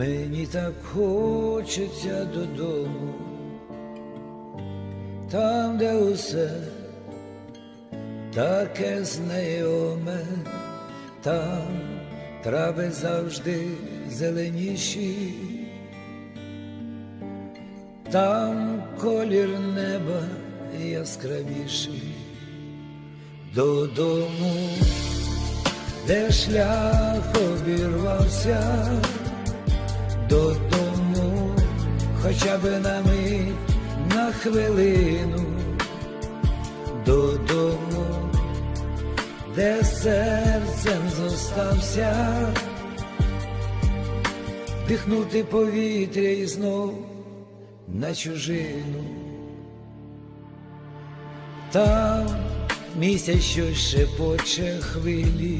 Мені так хочеться додому, там, де усе таке знайоме, там трави завжди зеленіші, там колір неба яскравіший, додому, де шлях обірвався, додому, хоча би на мить, на хвилину, додому, де серцем зостався, вдихнути повітря і знов на чужину. Там місяць щось шепоче хвилі.